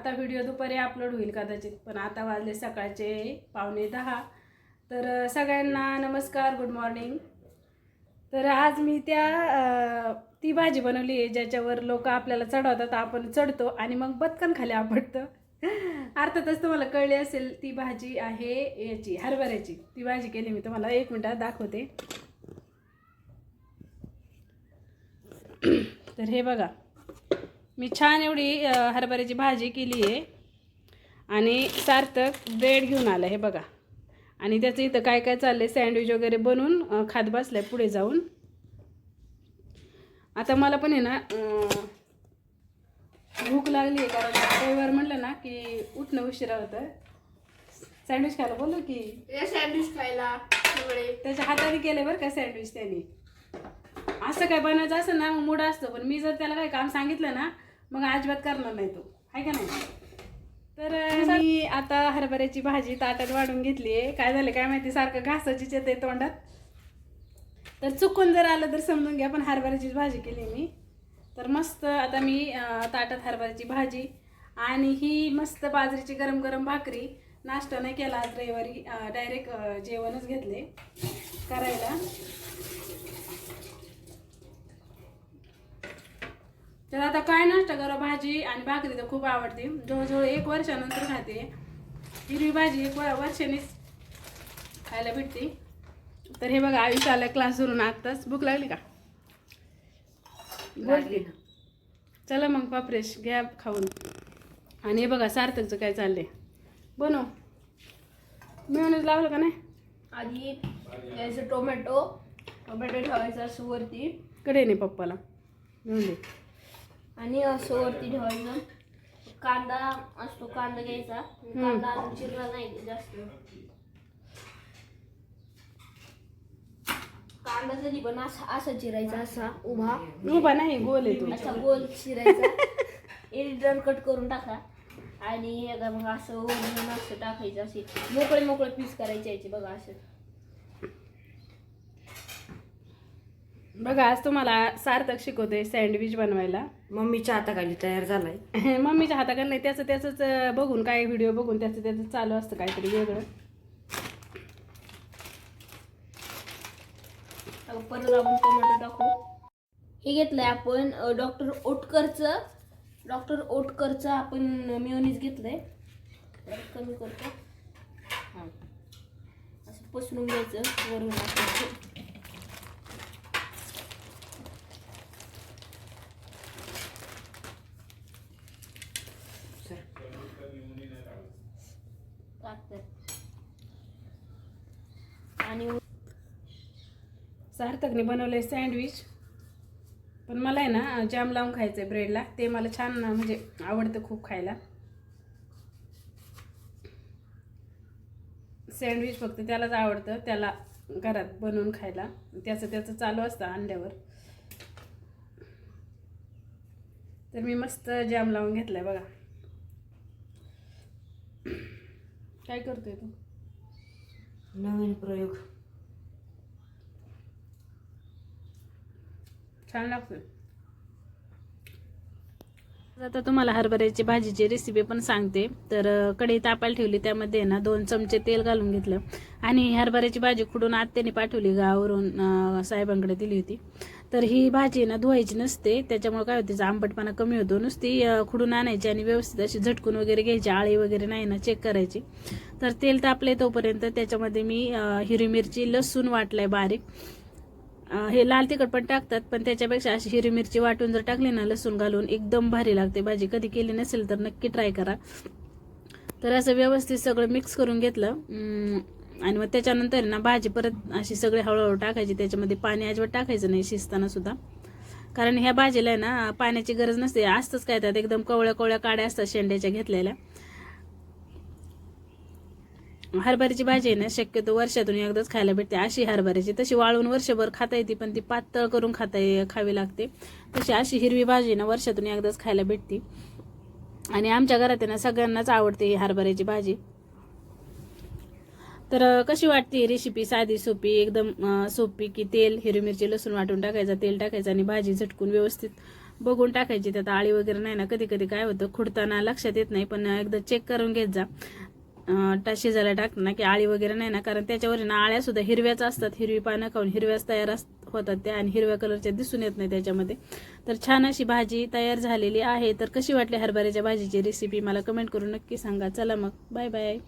आता व्हिडिओ दुपारी अपलोड होईल कदाचित पण आता वाजले सकाळचे पावणे दहा. तर सगळ्यांना नमस्कार गुड मॉर्निंग तर आज मी त्या ती भाजी बनवली आहे ज्याच्यावर लोक आपल्याला चढवतात आपण चढतो आणि मग बदकन खाली आपडतं अर्थातच तुम्हाला कळली असेल ती भाजी आहे याची हरभऱ्याची. ती भाजी केली मी तुम्हाला एक मिनटात दाखवते. तर हे बघा. मी छान एवढी हरभऱ्याची भाजी केली आहे. आणि सार्थक ब्रेड घेऊन आलं हे बघा. आणि त्याचं इथं काय काय चाललंय सँडविच वगैरे बनवून खात बसलाय पुढे जाऊन. आता मला पण आहे ना भूक लागली आहे. कारण रविवार म्हटलं ना की उठणं उशिरा होतं. सँडविच खायला बोललो की? सँडविच खायला त्याच्या हाताने केले बरं का सँडविच त्यांनी? असं काय बनवायचं असं ना मूड असतो. पण मी जर त्याला काही काम सांगितलं ना मग अजिबात करणार नाही तो. आहे का नाही? तर मी आता हरभऱ्याची भाजी ताटात वाढून घेतली आहे. काय झालं काय माहिती? सारखं घासाचीच येते तोंडात. तर चुकून जर आलं तर समजून घ्या पण हरभऱ्याचीच भाजी केली मी. तर मस्त आता मी ताटात हरभऱ्याची भाजी आणि ही मस्त बाजरीची गरम गरम भाकरी नाश्ता नाही केला आज रविवारी. डायरेक्ट जेवणच घेतले करायला. तर आता काय नाश्ता करा? भाजी आणि भाकरी तर खूप आवडते. जवळजवळ एक वर्षानंतर खाते. हिरवी भाजी एक वर्षानेच खायला भेटते. तर हे बघा आयुष्य आलं क्लासवरून आत्ताच. भूक लागली का? बोल की. चला मग पापरेश घ्या खाऊन. आणि हे बघा सार्थकचं काय चाललंय? बनव. मिळूनच लावलं का नाही? आधी घ्यायचं टोमॅटो. टोमॅटो ठेवायचं असं वरती. कडे नाही पप्पाला. मिळून दे आणि असं वरती ठेवायचं कांदा असतो कांदा घ्यायचा. कांदा चिरला नाही जास्त. कांदा कधी पण असा असा चिरायचा असा उभा. उभा नाही गोल आहे तू. असा गोल चिरायचा. एडिटर कट करून टाका. आणि हे मग असं असं टाकायचं असे. मोकळे मोकळे पीस करायचे याचे बघा असं. बघा आज तुम्हाला सार्थक शिकवते सँडविच बनवायला. मम्मीच्या हाताखाली तयार झालाय. मम्मीच्या हाताकडे नाही त्याचं त्याचंच बघून काय व्हिडिओ बघून त्याचं त्याचं चालू असतं काहीतरी वेगळं. परत आपण टोमॅटो टाकू. हे घेतलंय आपण डॉक्टर ओटकरचं. डॉक्टर ओटकरचं आपण मिओनीज घेतलंय. कमी करतो. हां. असं पसरून घ्यायचं वरून असं टाकतात आणि सार्थकने बनवलंय सँडविच. पण मला आहे ना जॅम लावून खायचं आहे ब्रेडला ते मला छान म्हणजे आवडतं खूप खायला. सँडविच फक्त त्यालाच आवडतं. त्याला घरात बनवून खायला. त्याचं त्याचं चालू असतं अंड्यावर. तर मी मस्त जॅम लावून घेतलाय बघा. काय करतोय तू? नवीन प्रयोग. छान लागतं आता तुम्हाला हरभऱ्याची भाजीची रेसिपी पण सांगते. तर कढई तापायला ठेवली त्यामध्ये ना दोन चमचे तेल घालून घेतलं. आणि हरभऱ्याची भाजी खुडून आत्याने पाठवली गावावरून साहेबांकडे दिली होती. तर ही भाजी ना धुवायची नसते. त्याच्यामुळे काय होते आंबटपणा कमी होतो. नुसती खुडून आणायची आणि व्यवस्थित अशी झटकून वगैरे घ्यायची आळी वगैरे नाही ना चेक करायची. तर तेल तापले तोपर्यंत त्याच्यामध्ये मी हिरवी मिरची लसूण वाटलाय बारीक. हे लाल तिखट पण टाकतात पण त्याच्यापेक्षा अशी हिरवी मिरची वाटून जर टाकली ना लसूण घालून एकदम भारी लागते. भाजी कधी केली नसेल तर नक्की ट्राय करा. तर असं व्यवस्थित सगळं मिक्स करून घेतलं. आणि मग त्याच्यानंतर ना भाजी परत अशी सगळी हळूहळू टाकायची त्याच्यामध्ये पाणी अजिबात टाकायचं नाही शिजताना सुद्धा. कारण ह्या भाजीला आहे ना पाण्याची गरज नसते. असतंच काय त्यात एकदम कवळ्या कवळ्या काड्या असतात शेंड्याच्या घेतलेल्या. हरभऱ्याची भाजी आहे ना शक्यतो वर्षातून एकदाच खायला भेटते. अशी हरभऱ्याची. तशी वाळून वर्षभर खाता येते पण ती पातळ करून खाता खावी लागते. तशी अशी हिरवी भाजी ना वर्षातून एकदाच खायला भेटते. आणि आमच्या घरात आहे ना सगळ्यांनाच आवडते ही हरभऱ्याची भाजी. तर कशी वाटते रेसिपी साधी सोपी एकदम सोपी की तेल हिरवी मिरची लसूण वाटून टाकायचा तेल टाकायचं आणि भाजी झटकून व्यवस्थित बघून टाकायची. त्यात आळी वगैरे नाही ना कधी कधी काय होतं खुडताना लक्षात येत नाही पण एकदा चेक करून घेत जा. अं, टा शिजायला टाकताना की आळी वगैरे नाही ना कारण त्याच्यावर ना आळ्या सुद्धा हिरव्याच असतात. हिरवी पानं खाऊन हिरव्याच तयार अस होतात त्या आणि हिरव्या कलरच्या दिसून येत नाही त्याच्यामध्ये. तर छान अशी भाजी तयार झालेली आहे. तर कशी वाटली हरभऱ्याच्या भाजीची रेसिपी मला कमेंट करून नक्की सांगा. चला मग. Bye bye